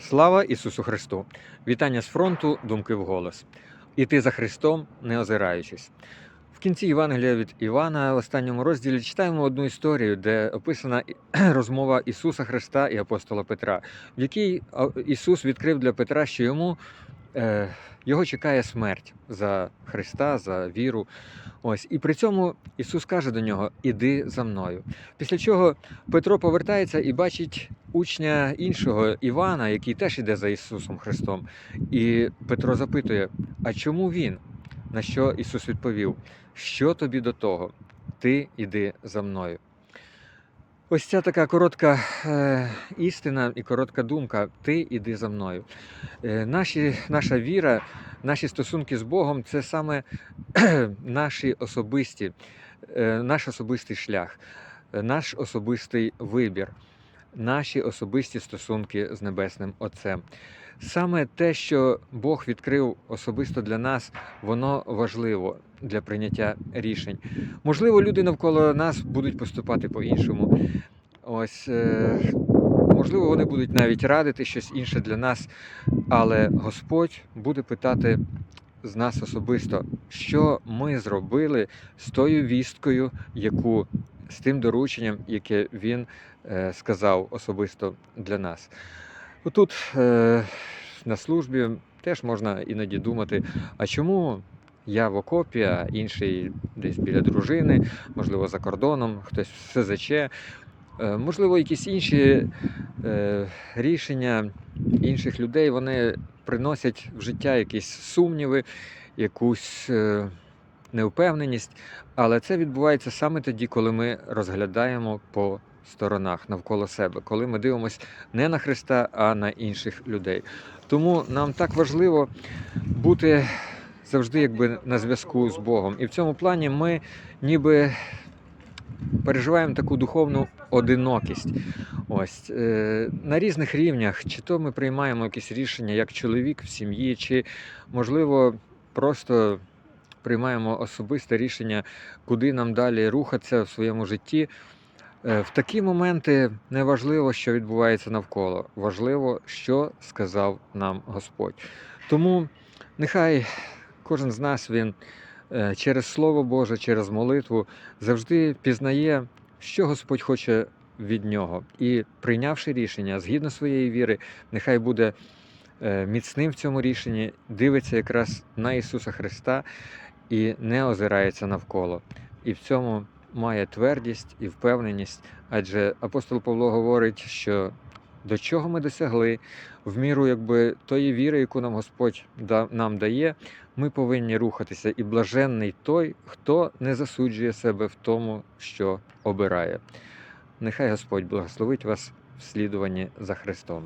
Слава Ісусу Христу! Вітання з фронту, думки вголос. Іти за Христом, не озираючись. В кінці Євангелія від Івана, в останньому розділі, читаємо одну історію, де описана розмова Ісуса Христа і апостола Петра, в якій Ісус відкрив для Петра, що йому е, його чекає смерть за Христа, за віру. Ось і при цьому Ісус каже до нього: Іди за мною. Після чого Петро повертається і бачить учня іншого Івана, який теж іде за Ісусом Христом. І Петро запитує: А чому він? На що Ісус відповів: Що тобі до того? Ти іди за мною. Ось ця така коротка е, істина і коротка думка. Ти іди за мною. Е, наші, наша віра, наші стосунки з Богом це саме наші особисті, е, наш особистий шлях, наш особистий вибір, наші особисті стосунки з Небесним Отцем. Саме те, що Бог відкрив особисто для нас, воно важливо для прийняття рішень. Можливо, люди навколо нас будуть поступати по-іншому. Ось, е, можливо, вони будуть навіть радити щось інше для нас, але Господь буде питати з нас особисто, що ми зробили з тою вісткою, яку з тим дорученням, яке він е, сказав особисто для нас. Отут е, на службі теж можна іноді думати, а чому я в окопі, а інший десь біля дружини, можливо, за кордоном, хтось в СЗЧ. Е, Можливо, якісь інші рішення інших людей вони приносять в життя якісь сумніви, якусь невпевненість. Але це відбувається саме тоді, коли ми розглядаємо по сторонах навколо себе, коли ми дивимося не на Христа, а на інших людей. Тому нам так важливо бути завжди якби на зв'язку з Богом. І в цьому плані ми ніби переживаємо таку духовну одинокість. Ось е, на різних рівнях, чи то ми приймаємо якісь рішення як чоловік в сім'ї, чи можливо просто приймаємо особисте рішення, куди нам далі рухатися в своєму житті. Е, В такі моменти не важливо, що відбувається навколо. Важливо, що сказав нам Господь. Тому нехай кожен з нас він е, через Слово Боже, через молитву завжди пізнає, що Господь хоче від нього. І прийнявши рішення згідно своєї віри, нехай буде е, міцним в цьому рішенні, дивиться якраз на Ісуса Христа і не озирається навколо. І в цьому має твердість і впевненість, адже апостол Павло говорить, що до чого ми досягли, в міру якби тої віри, яку нам Господь да- нам дає, ми повинні рухатися. І блаженний той, хто не засуджує себе в тому, що обирає. Нехай Господь благословить вас в слідуванні за Христом.